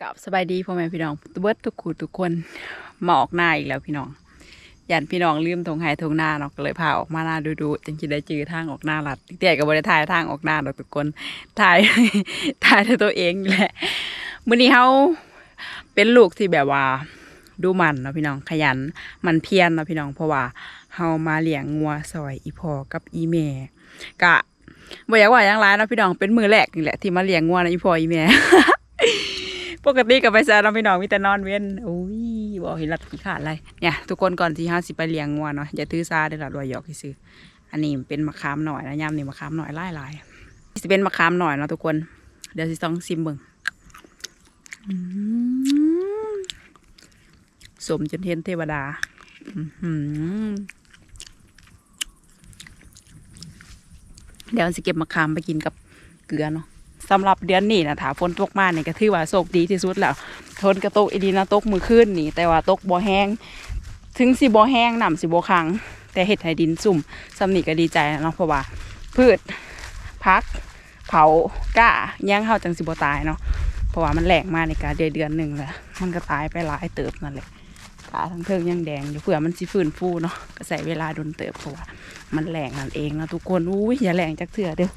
กับสบายดีพ่อแม่พี่น้องเบิร์ดทุกคู่ทุกคนมาออกหน้าอีกแล้วพี่น้องยันพี่น้องลืมทงไห้ทงหน้าเนาะก็เลยพาออกมาหน้าดูดูจังคิดได้จือทางออกหน้าหลัดแต่ก็บ่ได้ถ่ายทางออกหน้าดอกทุกคนถ่ายถ่ายแต่ตัวเองแหละมื้อนี้เฮาเป็นลูกที่แบบว่าดูมันเนาะพี่น้องขยันมันเพียรเนาะพี่น้องเพราะว่าเฮามาเลี้ยงงัวซอยอีพอกับอีแม่กะบ่อยากว่ายังหลายเนาะพี่น้องเป็นมือแรกนี่แหละที่มาเลี้ยงงัวนะอีพออีแม่ ปกติกับไปซาเราพี่นองมีแต่นอนเว้นอุ้ยบอกเห็นรัดขี้ขาดอะไรเนี่ยทุกคนก่อนที่ห้าสิไปเลี้ยงงัวเนาะอย่าถือซาได้อละรวยหยอกซื้ออันนี้เป็นมะขามหน่อยนะยามนี่มะขามหน่อยไล่ลายๆสิเป็นมะขามหน่อยเนาะทุกคน เดี๋ยวสิต้องซิมเบิ่งสมจนเห็นเทวดาเดี๋ยวสิเก็บมะขามไปกินกับเกลือเนาะ สำหรับเดือนนี้นะถ้าฝนตกมาเนี่ยก็ถือว่าโชคดีที่สุดแล้วทนกระตกอีดีนะตกมือขึ้นนี่ แต่ว่าตกบ่แห้ง ถึงสิบ่แห้งน้ำสิบ่ขังแต่เห็ดให้ดินสุ่มสำนีก็ดีใจเนาะเพราะว่า พืชพัก เผากล้าย่างเข้าจังสิบ่ตายเนาะเพราะว่ามันแหลกมาในการเดือนเดือนหนึ่งแหละมันก็ตายไปหลายเติบนั่นแหละขาทั้งเทิงยังแดงอยู่เผื่อมันสิฟื้นฟูเนาะก็ใส่เวลาโดนเติบเพราะว่ามันแหลกนั่นเองนะทุกคนอุ้ยอย่าแหลงจักเถื่อเด้อ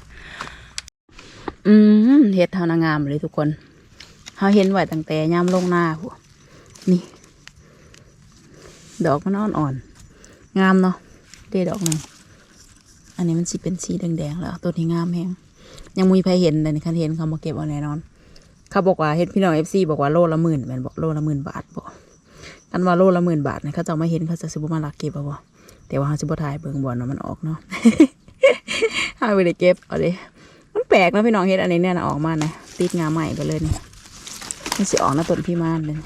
อืมเฮ็ดเท่านางามเลยทุกคนเฮาเห็นไหวตั้งแต่ยามลงหน้าพู้นี่ ดอกมันอ่อนๆงามเนาะเดดอกหนึ่งอันนี้มันสิเป็นสีแดงๆแล้ว ตัวนี้งามแฮงยังมีใครเห็นเลยนี่คันเห็นเขามาเก็บเอาแน่นอน เขาบอกว่าเฮ็ดพี่น้อง FC บอกว่าโลละหมื่นแม่นบอกโลละหมื่นบาทบ่กันว่าโลละหมื่นบาทเนี่ยเขาจะมาเห็นเขาจะสิบ่มาลักเก็บเอาบ่แต่ว่าเฮาสิบ่ถ่ายเบิ่งบ่เนาะมันออกเนาะเฮาไปได้เก็บเอาเด้มัน แปลกนะพี่น้องเฮ็ดอันนี้เนี่ยนะออกมานะติดงาใหม่ไปเลยนี่มันสิออกนะต้นพี่มานเลย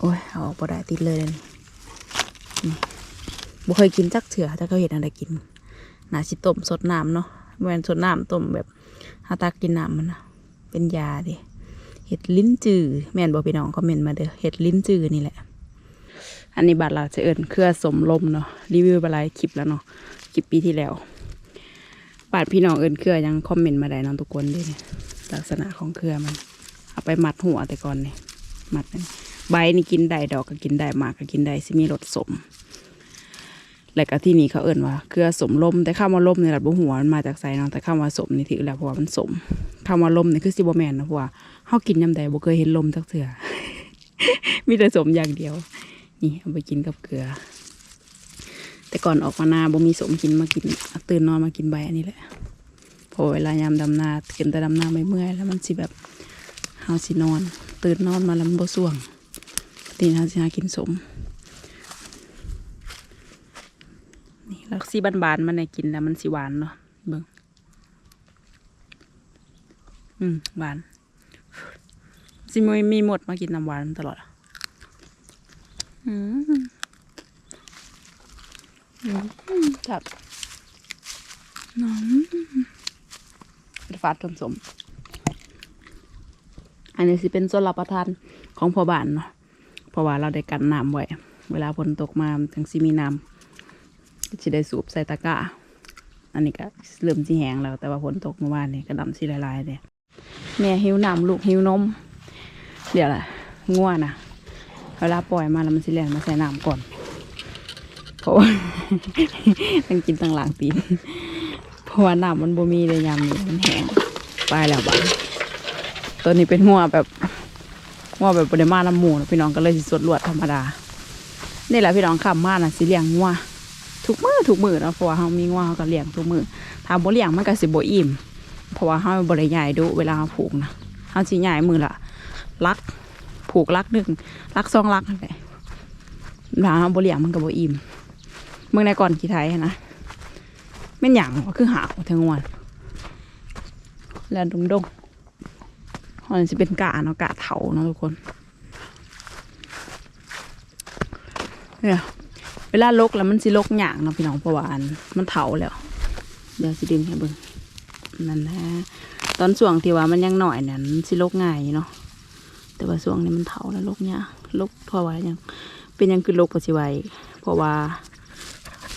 โอ้ยเอาออกบ่ได้ติดเลยนี่บ่เคยกินจักเถื่อถ้าเขาเห็นอะไรกินน่าสิต้มสดน้ำเนาะแม่นสดน้ำต้มแบบหาตากินน้ำมันนะเป็นยาดิเห็ดลิ้นจือแม่นบอกพี่น้องคอมเมนต์มาเด้อเห็ดลิ้นจือนี่แหละ อันนี้บาดเราจะเอิญเครือสมลมเนาะรีวิวไปหลายคลิปแล้วเนาะคลิปปีที่แล้ว บาดพี่น้องเอินเครือยังคอมเมนต์มาได้น้องทุกคนด้วยลักษณะของเครือมัน เอาไปมัดหัวแต่ก่อนเนี่ยมัดใบนี่กินได้ดอกก็กินได้หมากก็กินได้สิมีรสสมและก็ที่นี่เขาเอิ้นว่าเครือสมลมแต่ข้าวมาลมเนี่ยแหละบุหัวมันมาจากไสเนาะแต่ข้าวมาสมนี่ถือแล้วเพราะว่ามันสมข้าวมาลมนี่คือซิบแมนนะเพราะว่าเฮากินยำใดบ่เคยเห็นลมจักเถื่อมีแต่สมอย่างเดียว นี่เอาไปกินกับเกลือ แต่ก่อนออกมานาบ่มีสมกินมากินตื่นนอนมากินใบอันนี้แหละพอเวลายามดำนาขึ้นแต่ดำนาไม่เมื่อยแล้วมันสิแบบเฮาสินอน ตื่นนอนมาแล้วมันบ่ส่วงตีนเฮาสิหากินสมนี่ลักซี่บานๆมันเนี่ยกินแล้วมันสิหวานเนาะเบิ่งอืมหวานสิมีมีหมดมากินน้ำหวานตลอดอืม อืมครับน้ำฟาดสมสมๆอันนี้สิเป็นส่วนรับประทานของพ่อบ้านเนาะเพราะว่าเราได้กันน้ำไว้ เวลาฝนตกมาจังสิมีน้ำก็สิได้สูบใส่ตะกร้า อันนี้ก็เริ่มสิแห้งแล้ว แต่ว่าฝนตกเมื่อวานนี่ก็ดำสิละลายเลยแม่หิวน้ำลูกหิวนม เดี๋ยวล่ะง่วนะเวลาปล่อยมาแล้วมันสิแล่นมาใส่น้ำก่อนเพ ราะว่าต้องกินตั้งหลังตีนเพราะว่าน้ำมันบ่มีเลยยามนี้มันแห้งไปแล้วบ้านตัวนี้เป็นหัวแบบหัวแบบบริมาน้ำหมูพี่น้องก็เลยสิสวดลวดธรรมดานี่แหละพี่น้องขับมาน่ะสิเลี้ยงงัวทุกมือทุกมือเนาะเพราะว่าเฮามีงัวเฮาก็เลี้ยงทุกมือถ้าบ่เลี้ยงมันก็สิบ่อิ่มเพราะว่าเฮาบ่ได้ใหญ่ดูเวลาผูกนะเฮาสิใหญ่มือละลักผูกลักหนึ่งลักสองลักนั่นแหละเวลาเฮาบ่เลี้ยงมันก็บ่อิ่ม เมื่อในก่อนกี่ไทยนะแม่นหยังวะคือหาวทั้งวนแล้วดงดงๆมันจะเป็นกาเนาะกาเถาเนาะทุกคนเนี่ยเวลาลกแล้วมันสิลกหยางเนาะพี่น้องเพราะว่านมันเถาแล้ว เดี๋ยวสิดึงให้เบิ่งนั่นนะตอนช่วงที่ว่ามันยังหน่อยเนี่ยมันสิลกง่ายเนาะแต่ว่าช่วงนี้มันเถาแล้วลกยากลกเพราะว่ายังเป็นยังคือลกปัจจุบันเพราะว่า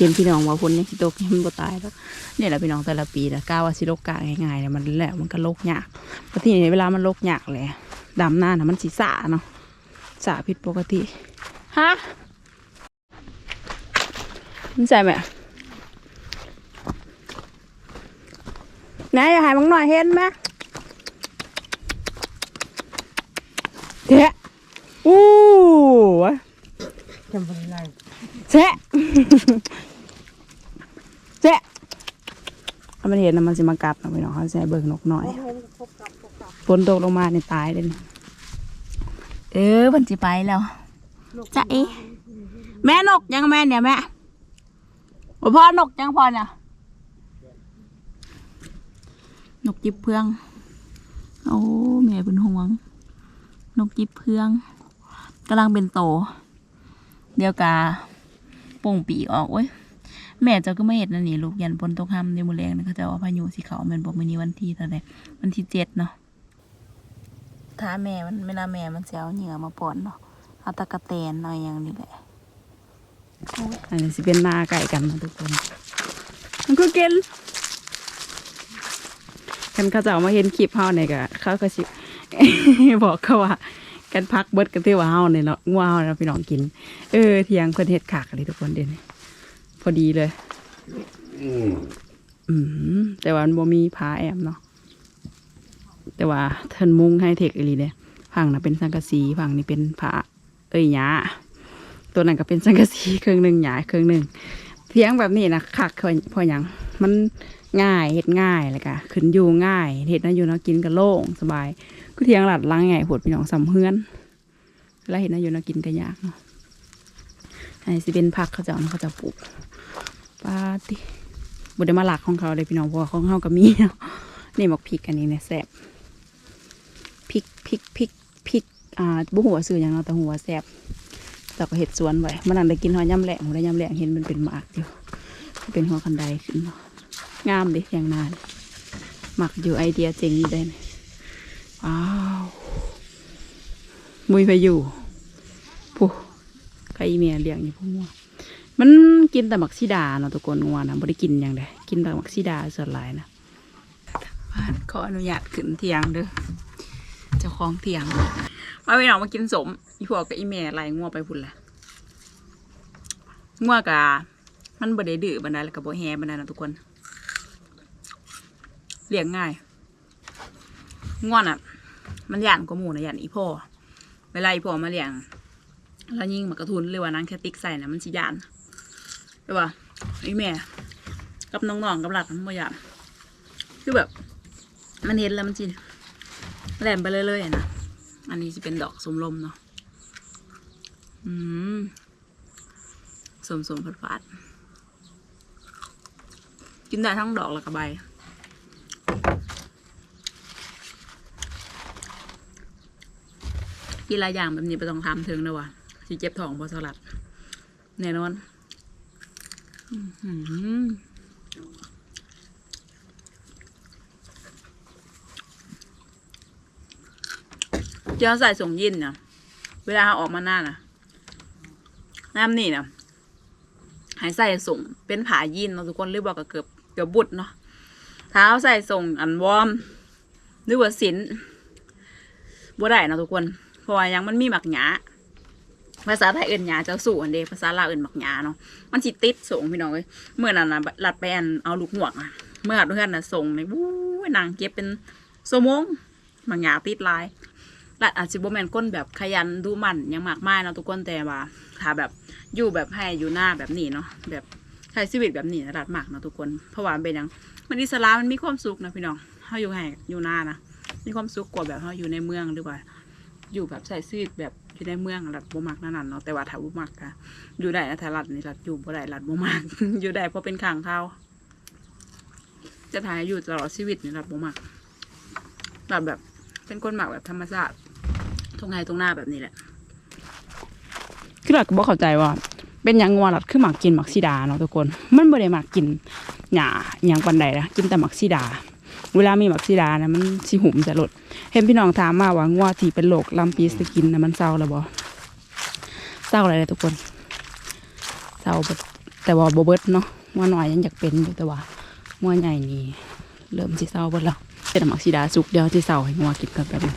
เห็นพี่น้องว่าคนยังสิตกยังมันบ่ตายแล้วเนี่ยแหละพี่น้องแต่ละปีนะกล้าว่าสิโลกกะง่ายๆเนี่ยมันแหละมันก็โลกยากเพราะที่นี่เวลามันโลกยากแหละดำหน้านะมันสีสาเนาะสาผิดปกติฮะมันใส่ไหมไหนอย่าหายมังหน่อยเห็นไหมเจ๊อู้วะจำเป็นไรเจ๊ เจ๊ถ้ามันเห็นนะมันสิมากัดนะพี่น้องเขาใส่เบิ่งนกหน่อยฝนตกลงมาในตายเลยนี่เออมันสิไปแล้วจะเอ๊ะแม่นกยังแม่เนี่ยแม่พ่อนกยังพอเนี่ยนกจิบเพือง โอ้แม่เป็นห่วง นกจิบเพืองกำลังเป็นโต เดียวกาโป่งปีกออกเว้ย แม่เจ้าก็ไม่เห็นนั่นนี่ลูกยันฝนตกห้ำในมือแรงนะเขาจะว่าพายุสีเขาวแมันบอกมือนี้วันที่เท่าไหร่วันที่เจ็ดเนาะถ้าแม่มันเวลาแม่มันเสียเหงื่อมาป่อนเนาะเอาตะกะแตนหน่อยอย่างนี้แหละอันนี้สิเป็นนาไก่กันนะทุกคนมันคือเกนกันเขาจะเอามาเห็นคลิปเฮาเนี่ยก็เขาก็สิบอกเขาว่ากันพักเบิดกันที่ว่าเฮาเนี่ยเนาะงัวเฮาเนาะพี่น้องกิน เออเที่ยงเพิ่นเฮ็ดขากเลยทุกคนเด่น พอดีเลย อืมแต่ว่ามันบ่มีผาแอมเนาะแต่ว่าเทินมุงให้เทคอีหลีเด้ฝั่งน่ะเป็นสังกะสีฝั่งนี้เป็นผ้าเอ้ยหญ้าตัวนั้นก็เป็นสังกะสีเครื่องหนึ่งหญ้าเครื่องหนึ่งเทียงแบบนี้นะคักพอพอหยังมันง่ายเฮ็ดง่ายเลยก็ขึ้นอยู่ง่ายเฮ็ดนะอยู่เนาะกินก็โล่งสบายก็เทียงหลัดล้างง่ายโหดพี่น้องสำเฮือนแล้วเฮ็ดนะอยู่เนาะกินก็ยากเนาะ อันนี้สิเป็นผักเขาจะเขาเจะปลูกปาติบ่ได้มาหลักของเขาเลยพี่น้องเพราะว่าของเขาก็มีเนาะนี่หมกพริกอันนี้เนี่ยแซ่บพริกพริกพริกพริกอ่าบุหัวซื้ออย่างเนาแต่หัวแซ่บแต่ก็เห็ดสวนไว้มันนั่นได้กินหอยย่ำแหลงหัวได้ย่ำแหลงเห็นมันเป็นหมากอยู่เป็นหัวคันไดขึ้นงามดิอย่างนานหมักอยู่ไอเดียเจ๋งเด่นว้าวมุยไปอยู่ผู้ ใครเมียเลี้ยงอยู่พวกงัวมันกินแต่หมักซีดาเนาะทุกคนงัวนะไม่ได้กินอย่างใดกินแต่หมักซีดาส่วนหลายนะขออนุญาตขึ้นเทียงเด้อเจ้าของเถียงมาไปหนองมากินสมอีพวกกับอีแม่ไล่งัวไปพุ่นละงัวกะมันบ่ได้ดื้อบันไดแล้วก็บ่แฮบันไดนะทุกคนเลี้ยงง่ายงัวน่ะ มันหยานกว่าหมูนะหยานอีพ่อเวลาอีพ่อมาเลี้ยง แล้วยิ่งมากระทุนหรือว่านางแคติกใส่นะมันสิยานใช่ป่ะไอีแม่ กับน้องๆกับหลักมันบ่หยานคือแบบ มันเห็นแล้วมันจิแหลมไปเรื่อยๆนะอันนี้จะเป็นดอกสมลมเนาะอืมสมสมผัดฝาดๆกินได้ทั้งดอกและกระใบกินหลายอย่างแบบนี้ไปต้องทำถึงนะวะ สิเจ็บท้องพอสลัด แน่นอนเจ้าใส่ส่งยินนะเวลาเขาออกมาหน้านะน้ำนี่นะหายใส่ส่งเป็นผายินเนาะทุกคนหรือบอกกับเกือบเกือบบุดเนาะเท้าใส่ส่งอันวอมหรือว่าสินบ่ได้นะทุกคนเพราะว่ายังมันมีหมักหยา ภาษาไทยเอื่นหยาเจ้าสู่อันเดภาษาลาวเอื่นหมักหยาเนาะมันสิติดส่งพี่น้องเอ้ยเมื่อนั้นนะลัดไปอันเอาลูกหวกอะเมื่อลัดเพื่อนนะส่งในวู้นางเก็บเป็นสมงหมักหยาติดลายรัดอาจจะบ่แมนก้นแบบขยันดูมันยังมากมายเนาะทุกคนแต่ว่าถ้าแบบอยู่แบบให้อยู่หน้าแบบนี้เนาะแบบใช้ชีวิตแบบนี้นะรัดมากเนาะทุกคนเพราะว่าเป็นยังมันอิสระมันมีความสุขนะพี่น้องเฮาอยู่ให้อยู่หน้านะมีความสุขกว่าแบบเฮาอยู่ในเมืองหรือว่า อยู่แบบใช้ชีวิตแบบอยู่ในเมืองรัดบ่มักนั่นน่ะเนาะแต่ว่าถ้าบ่มักก็อยู่ได้นะถ้ารัดนี่รัดอยู่บ่ได้รัดบ่มักอยู่ได้เพราะเป็นข้างเขาจะถ่ายอยู่ตลอดชีวิตนี่รัดบ่มักแบบแบบเป็นคนหมักแบบธรรมชาติตรงไงตรงหน้าแบบนี้แหละคือหลักก็บอกเข้าใจว่า เป็นยังงัวหลัดคือหมักกินหมักซีดาเนาะทุกคน มันบ่ได้หมักกินหญ้าหย่างปันใดนะกินแต่หมักซีดา เวลามีหมักซีดานะมันสีหุ่มจะลดเห็นพี่น้องถามมาว่างัวที่เป็นโรคลำปีสกินนะมันเศร้าแล้วบอเศร้าอะไรเลยทุกคนเศร้าบดแต่ว่าบเบิดเนาะงัวน้อยยังอยากเป็นอยู่แต่ว่างัวใหญ่นี่เริ่มสิเศร้าบดแล้วเป็นหมักซีดาสุกเดียวที่เศร้าให้งัวกินกันแบบนี้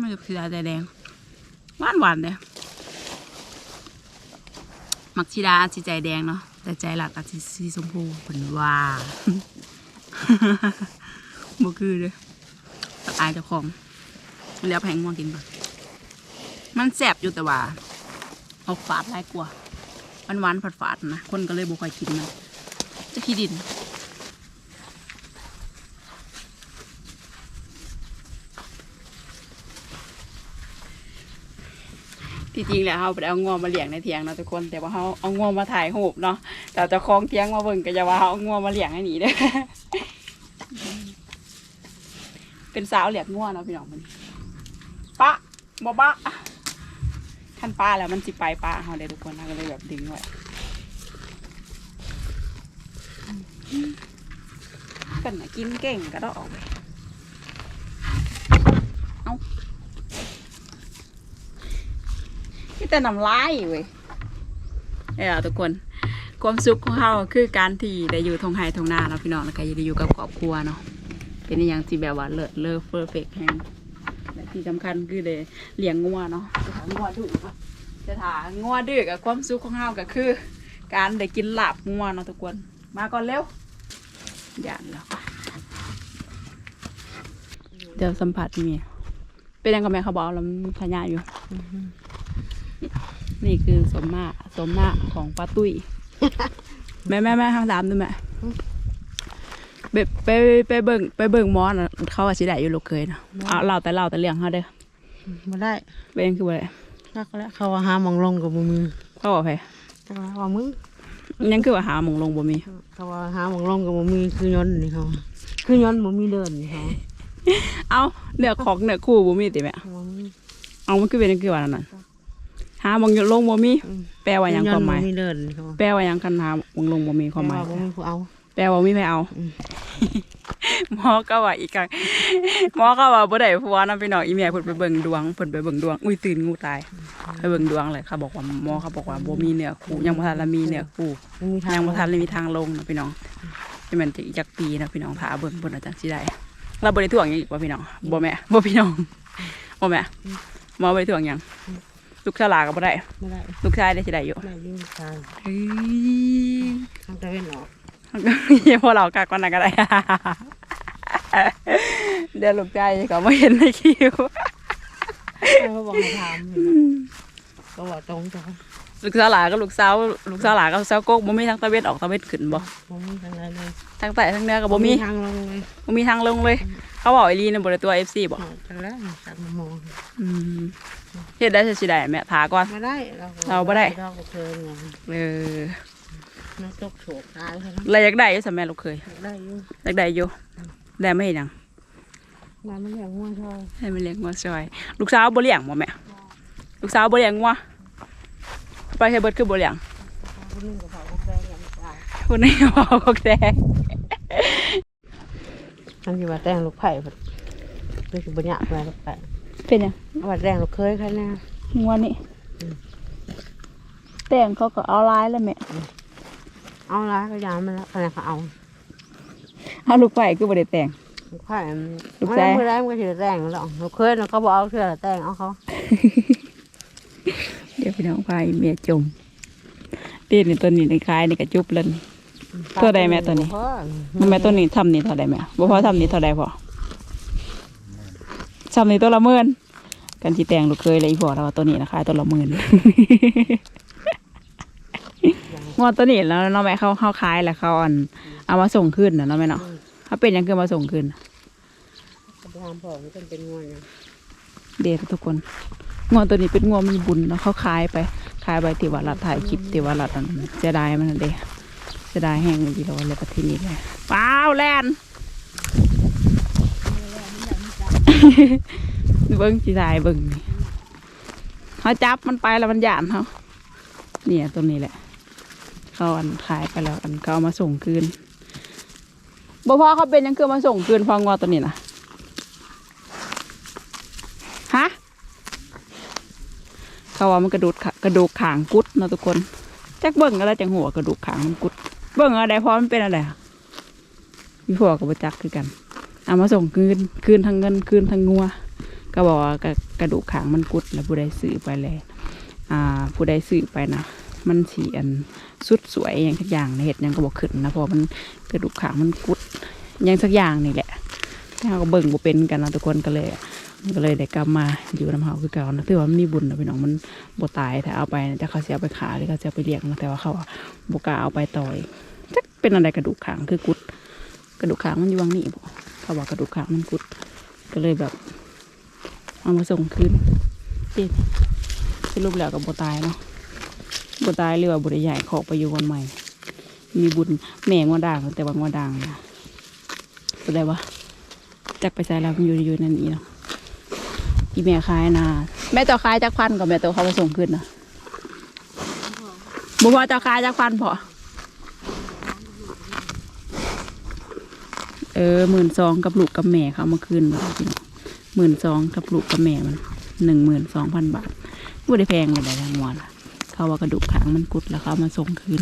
ไม่กับ สีดาใจแดงหวานหวานเลยมักชีดาจสิใจแดงเนาะแต่ใจหลักอาจสิสีชมพูเป็นว่าบ่คือเลยตักอายเจ้าของ แล้วแพงมองกินปะมันแสบอยู่แต่ว่าเอาฝาดหลายกว่ามันหวานฝาดๆนะคนก็เลยบ่ค่อยกินมันจะขี้ดิน ที่จริงแล้วเขาไปเอางัวมาเลี้ยงในเถียงเนาะทุกคนแต่ว่าเขาเอางัวมาถ่ายรูปเนาะแต่เจ้าของเถียงมาเบิ่งก็จะว่าเขาเอางัวมาเลี้ยงให้หนีเด้อเป็นสาวเลี้ยงงัวเนาะพี่น้องมันปะบ่ปะขั้นป้าแล้วมันสิไปป้าเขาเด้อทุกคนเราก็เลยแบบดึงไว้กันนะกินเก่งก็ต้องออกไปเอา ที่ แต่น้ำลายเว้ยเออทุกคนความสุขของเขาคือการที่ได้อยู่ทงไฮทงนาเนาะพี่น้องแล้วก็ได้อยู่กับครอบครัวเนาะเป็นอหย่างที่แบบว่าเลิศเลอเฟอร์เฟกแฮงและที่สำคัญคือได้เลี้ยงงัวเนาะจะถามงัวดื้อปะจะถามงัวดื้อกับความสุขของเขาก็คือ การได้กินลาบงัวเนาะทุกคนมาก่อนเร็วย่านแล้วค่ะเดี๋ยวสัมผัสเมียเป็นยังกับแม่เขาบอกแล้วมันพญาอยู่ นี่คือสมมาสมมาของป้าตุ้ย แม่แม่แม่ข้างสามดูแม่ไปไปไปเบิ่งไปเบิ่งหมอนะเขาอาจสิได้อยู่ลูกเคยนะเอาเล่าแต่เล่าแต่เรื่องเขาเด้อมาได้เป็นคือว่าอะไรชักแล้วเขาว่าหามองลงกับมือมือเขาบอกไผเขาว่ามึงยังคือว่าหาหมองลงบ่มี เขาว่าหามองลงกับมือมือคือยนต์นี่เขาคือยนต์บ่มีเดินนี่เขาเอาเนื้อของเนื้อคู่บ่มีติแม่เขาว่ามึงเอามันคือเป็นคือว่านั่นน่ะ หาหมองลงบ่มีอืมแปลว่าหยังความหมายบ่มีเดินนี่เขาแปลว่าหยังคันหาหมองลงบ่มีความหมายแต่บ่มีผู้เอาแปลว่ามีไปเอาอืมหมอก็ว่าอีกครั้งหมอก็ว่าบ่ได้ผัวนะพี่น้องอีเมียเพิ่นไปเบิ่งดวงเพิ่นไปเบิ่งดวงอุ้ยตื่นงูตายไปเบิ่งดวงเลยเขาบอกว่าหมอเขาบอกว่าบ่มีเนื้อคู่ยังบ่ทันละมีเนื้อคู่บ่มีทางยังบ่ทันเลยมีทางลงนะพี่น้องจะแม่นจะอีกจักปีนะพี่น้องถ้าเบิ่งเพิ่นอาจจังสิได้เราบ่ได้ถ่วงหยังอีกว่าพี่น้องบ่แม่บ่พี่น้องบ่แม่หมอบ่ได้ถ่วงหยัง ลูกสลาก็บ่ได้ ไม่ได้ลูกชายได้สิได้อยู่ไม่ยืนทางเฮ้ยทางตะเวนออกอย่าพอเรากักวันนั้นก็ได้ เดี๋ยวลูกชายก็มาเห็นในคิวเขาบอกให้ถามเห็นไหมก็ว่าตรงจ้ะลูกสาวหลากับลูกสาวลูกสาวหลากับสาวโกกบ่มีทางตะเวนออกตะเวนขึ้นบ่บ่มีทางไหนเลยทางใต้ทางเหนือก็บ่มีทางลงเลยบ่มีทางลงเลย เขาบอกไอ้ลีในบ่ได้ตัว FC บ่จังแล้วจักมามองอืม เฮ็ดได้สิได้แม่ถาก่อน มาได้เราบ่ได้เราก็เคยไงเออนักตกโฉกตายใช่ไหมแล้วอยากได้อยู่ซะแม่ลูกเคยได้อยู่อยากได้อยู่ได้ไม่เห็นหยังงานมันอย่างง่วงชอยให้มันเลี้ยงงัวซอย ลูกสาวบ่เลี้ยงบ่แม่ลูกสาวบ่เลี้ยงงัวไปให้เบิดคือบ่เลี้ยงคนหนึงกับเขาก็แดงอย่างตายคนนี้บอกแดงอันที่ว่าแดงลูกไผ่เพิ่นเพิ่นสิบ่ยากอะไรลูกไผ่ เป็นหยังเอาว่าแดงลูกเคยแค่นี้งัวนี่แต่งเขาก็เอาลายแล้วแม่เอาละก็ยามมันละคะแนนเขาเอาเอาลูกไฟคือบ่ได้แต่งลูกไผ่มันลูกมันแซ่ไม่ได้มันก็สิได้แดงแล้วลูกเคยน่ะเขาบอกเอาเสื้อแดงเอาเขาเดี๋ยวพี่น้องพายเมียจมตีนี่ตัวนี้ในคลายนี่ก็จุบเลยเท่าใดแม่ตัวนี้มันแม่ตัวนี้ทำนี่เท่าใดแม่บ่พอทำนี่เท่าใดพอ ทำนี่ตัวละหมื่นกันสิแต่งลูกเคยเลยอีพอแล้วว่าตัวนี้นะขายตัวละหมื่นงอตัวนี้แล้วเนาะแม่เขาเขาขายแล้วเขาอันเอามาส่งขึ้นนะเนาะแม่เนาะเขาเป็นหยังคือมาส่งขึ้นกระพามบอกมันเป็นงวงอย่างเด็ทุกคนงวตัวนี้เป็นงวมันบุญเนาะเขาขายไปขายไปที่วัดรัดถ่ายคลิปที่วัดรัดอันเสียดายมันนั่นเด้เสียดายแห้งดีโลเลยประเทศนี้เลยว้าวแลน เบิ้งจีทายเบิ้งนี่เขาจับมันไปแล้วมันหยานเขาเนี่ยตัวนี้แหละเขาอันขายไปแล้วอันเขาเอามาส่งคืนบ่พอเขาเป็นยังคือมาส่งคืนพองอตัวนี้นะฮะเขาว่ามันกระดูกขากระดูกขางกุดนะทุกคนจักเบิ่งอะไรจังหัวกระดูกขางมันกุด เบิ่งอะไรเพราะมันเป็นอะไรอะมีผัวกับจักคือกัน เอามาส่งคืนคืนทางเงินคืนทางงัวก็บอกว่ากระกระดูกขางมันกุดแล้วผู้ใดซื้อไปเลยอ่าผู้ใดซื้อไปนะมันสีอันสุดสวยอย่างสักอย่างในเห็ดยังก็บอกขึ้นนะเพราะมันกระดูกขางมันกุดอย่างสักอย่างนี่แหละเราก็เบิ่งบ่เป็นกันนะทุกคนก็เลยก็เลยได้กลับมาอยู่น้ำเฮาคือเก่านะถือว่ามันมีบุญนะพี่น้องมันบ่ตายถ้าเอาไปจะเขาเสียไปขาหรือเขาจะเอาไปเลี้ยงนะแต่ว่าเขาบ่กล้าเอาไปต่อยจักเป็นอะไรกระดูกขางคือกุด กระดูกขางมันอยู่วังนี่บ่ เขาบอกกระดูกขามันกุด ก็เลยแบบ เอามาส่งคืนเด็สรุปแล้วกับโบตายเนาะโบตายหรือว่าบ่ได้ใหญ่ขอกไปอยู่วันใหม่ มีบุญแม่งว่าด่างแต่ว่างว่าด่างนะแสดงว่าจักไปใส่แล้วมันอยู่อยู่นั่นอีเนาะอีแม่ขายนาแม่เจ้าขายจักพันกับแม่ตัวเขาไปส่งขึ้นนะบ่พอเจ้าขายจักพันพอ ออหมื่นสองกับลูกกับแม่เขาเอามาคืนเราพี่น้องหมื่นสองกับลูกกับแม่มันหนึ่งหมื่นสองพันบาทบ่ได้แพงเลยได้ทั้งมวลเขาว่ากระดูกขางมันกุดแล้วเขามาส่งคืน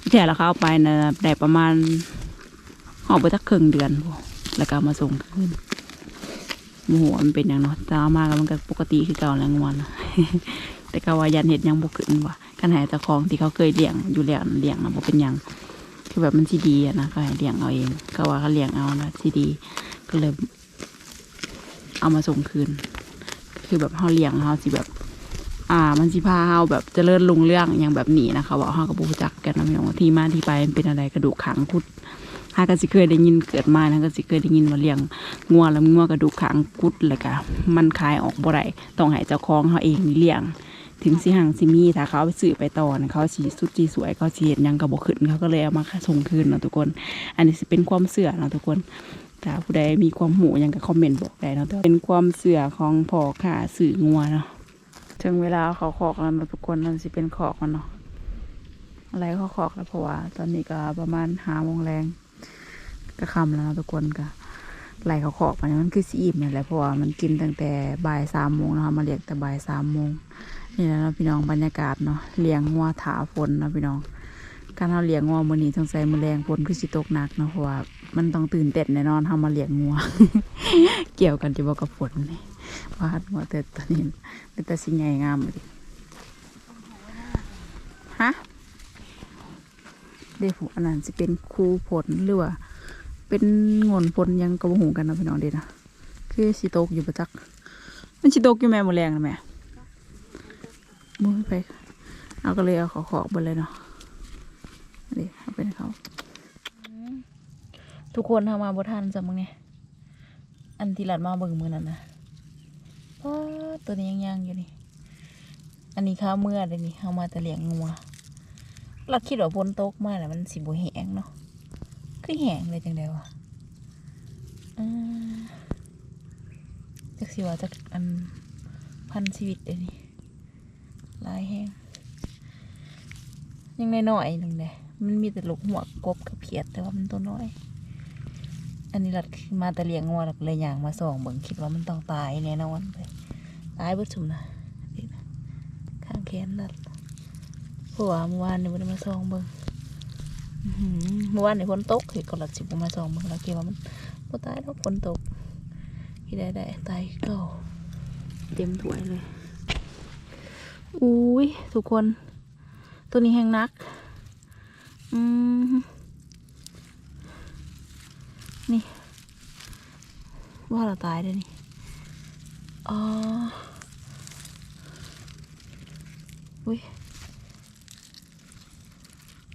ที่แท้แล้วเขาเอาไปนะได้ประมาณออกไปสักครึ่งเดือนพอแล้วก็มาส่งคืนหมูมันเป็นอย่างเนาะตามาแล้วมันก็ปกติคือเก่าแล้วงวนแต่ก็ว่ายันเห็ดยังบกขึ้นว่ะกันหายตะคองที่เขาเคยเลี้ยงอยู่แล้วเลี้ยงนะบ่เป็นหยัง คือแบบมันที่ดีอะนะก็ให้เลี้ยงเอาเอง ก็ว่าเขาเลี้ยงเอานะที่ดี ก็เลยเอามาส่งคืน คือแบบเขาเลี้ยงเขาสิแบบ อ่า มันสิพาเฮาแบบจเจริญลุงเรื่องอย่างแบบนี้นะคะว่าเฮากับบูจักกันนะพี่น้องที่มาที่ไปมันเป็นอะไรกระดูกขางคุดฮาก็สิเคยได้ยินเกิดมานะก็สิเคยได้ยินว่าเลี้ยงงัวแล้วงัวกระดูกขางกุดเลยกะมันคายออกบ่ได้ต้องให้เจ้าของเขาเองเลี้ยง ถึงสิหังสิมีถ้าเขาไปซื้อไปต่อนะเขาสีสุดสีสวยเขาสีเห็นยังกระบอกขึ้นเขาก็เลยเอามาส่งคืนเนาะทุกคน อันนี้สิเป็นความเสื่อเนาะทุกคนถ้าผู้ใดมีความหูยังก็คอมเมนต์บอกได้เนาะแต่ว่าเป็นความเสื่อของพ่อขาสื่องัวเนาะถึงเวลาเขาขอกแล้วเนาะทุกคนนั่นสิเป็นขอกมันเนาะอะไรเขาขอกแล้วเพราะว่าตอนนี้ก็ประมาณห้าโมงแรงก็คำแล้วเนาะทุกคนก็ไหลเขาขอกมันมันคือสีอิ่มนี่แหละเพราะว่ามันกินตั้งแต่บ่ายสามโมงนะคะมาเลี้ยงแต่บ่ายสามโมง นี่แหละนะพี่น้องบรรยากาศเนาะเลี้ยงงัวถาฝนนะพี่น้อง การเราเลี้ยงงัวมือนี้ต้องใส่มือแรงฝนคือสิตกหนักเนาะเพราะว่ามันต้องตื่นเต้นแน่นอนทำมาเลี้ยงงัว เกี่ยวกันจะบอกกับฝนนี่วาดงัวแต่ตอนนี้เป็นแต่สิใหญ่งามเลยฮะเดี๋ยวอันนั้นจะเป็นครูผลหรือว่าเป็นงนพลยังกระหูกันนะพี่น้องเด็นะคือสิโตกอยู่ประจักมันสิโตกอยู่แม่หมดแรงนะแม่ มือไป เอาก็เลยเอาขอขอบไปเลยเนาะดี๋ยวเอาไปให้เขาทุกคนทำมาบทันจำมึงเนี่ยอันที่หลัดมาเบิ่งมือนั่นนะว้าตัวนี้ยังยังอยู่นี่ อันนี้ข้าวเมื่อเดี๋ยนี้เอามาแต่เลี้ยงงัวเราคิดว่าฝนตกมาแล้วมันสิบ่แหงเนาะคือแห้งเลยจังไดวอ่าจักสิว่าจักอันพันชีวิตเดี๋ยนี้ห ลายแห้งยังน้อยๆหนึ่งเลยมันมีแต่ลูกหัวกบกับเขียดแต่ว่ามันตัวน้อย อันนี้หลัดมาแต่เลี้ยงงัวหลักเลยอย่างมาส่องเบิ่งคิดว่ามันต้องตายแน่นอนเลยตายเบิดชุมนะข้างแขนหลัดเพราะว่าเมื่อวานนี่มันมาส่องเบิ่งอื้อหือเมื่อวานในฝนตกเห็ดก็หลัดสิบมาสองมึงแล้วคิดว่ามันบ่ตายแล้วฝนตกที่ได้ได้ตายเก่าเต็มถ้วยเลย อุ้ยทุกคน ตัวนี้แห้งนัก อืม นี่ ว่าเราตายได้นี่ อ๋อ อุ้ย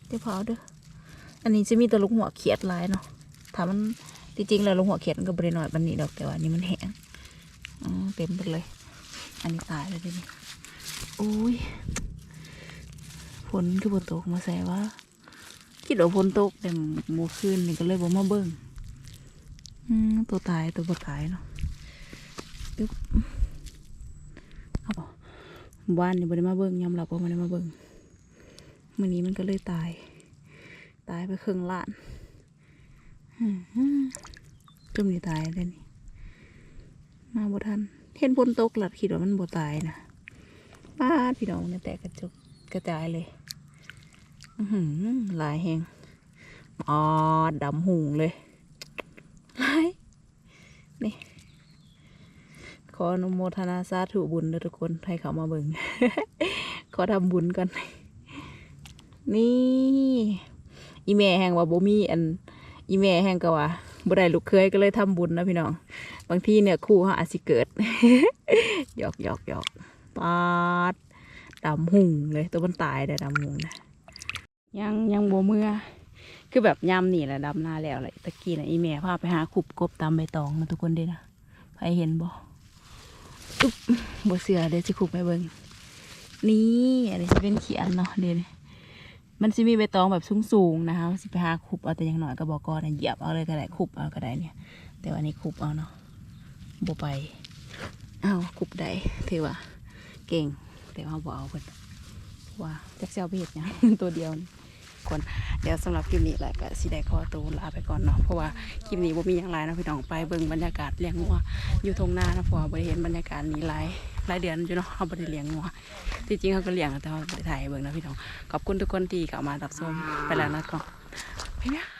เดี๋ยวเผาเด้อ อันนี้จะมีแต่ลูกหัวเขียดลายเนาะถามมันจริงๆแล้วลูกหัวเขียดมันก็บริหน่อยบันนี้ดอกแต่ว่านี้มันแห้งอ๋อเต็มไปเลย อันนี้ตายแล้วดิ โอ้ยฝนคือฝนตกมาใส่ว่าคิดว่าฝนตกแต่โมอคืนนี่ก็เลยบอกมาเบิ้งตัวตายตัวบ่ตายเนาะตึ๊บเอาบ้านนี่บ่ได้มาเบิ้งยอมรับว่าบ่ได้มาเบิ้งมื้อนี้มันก็เลยตาย ตายไปครึ่งล้านจุ่มนี่ตายเลยนี่มาบ่ทันเห็นฝนตกหลัดคิดว่ามันบ่ตายนะ ป้าพี่น้องเนี่ยแตกกระจุกกระจายเลยหลายแหงอ๋อดำหุงเลยหลายนี่ ขออนุโมทนาสาธุบุญทุกคนให้เขามาเบิ่ง ขอทำบุญก่อน นี่ อีแม่แห่งว่าโบมีอัน อีแม่แห่งก็ว่าบ่ได้ลูกเคยก็เลยทำบุญนะพี่น้อง บางทีเนี่ยคู่เขาอาจสิเกิดหยอกหยอกหยอก ปาดดำหุ่งเลยตัวมันตายได้ดำหุ่งนะยังยังบ่เมื่อ คือแบบยำนี่แหละดำหน้าแล้วเลยตะกี้นะอีแม่พาไปหาขุบกบตามใบตองนะทุกคนเด้นะใครเห็นบ่อุ๊บบ่เสือเดี๋ยวสิขุบไปเบิ่งนี่อันนี้จะเป็นเขียนเนาะเดี๋ยวมันจะมีใบตองแบบสูงๆนะคะสิไปหาขุบเอาแต่อยังหน่อยก็บอกก่อนนะเหยียบเอาเลยก็ได้ขุบเอาก็ได้เนี่ย แต่วันนี้ขุบเอาเนาะบ่ไปเอาขุบได้ถือว่า เก่ง แต่ว่าบ่เอาเพิ่นว่าจักเซลไปเฮ็ดหยังตัวเดียวคนเดี๋ยวสำหรับคลิปนี้แหละก็สิได้ขอตัวลาไปก่อนเนาะเพราะว่าคลิปนี้บ่มีหยังหลายเนะพี่น้องไปเบิ่งบรรยากาศเลี้ยงงัวอยู่ทงหน้านะเพราะว่าบ่ได้เห็นบรรยากาศนี้หลายหลายเดือนอยู่เนาะเฮาบ่ได้เลี้ยงงัวที่จริงเขาก็เลี้ยงแต่ว่าบ่ได้ถ่ายเบิ่งนะพี่น้องขอบคุณทุกคนที่เข้ามารับชมไปแล้วนะก็บ๊ายบาย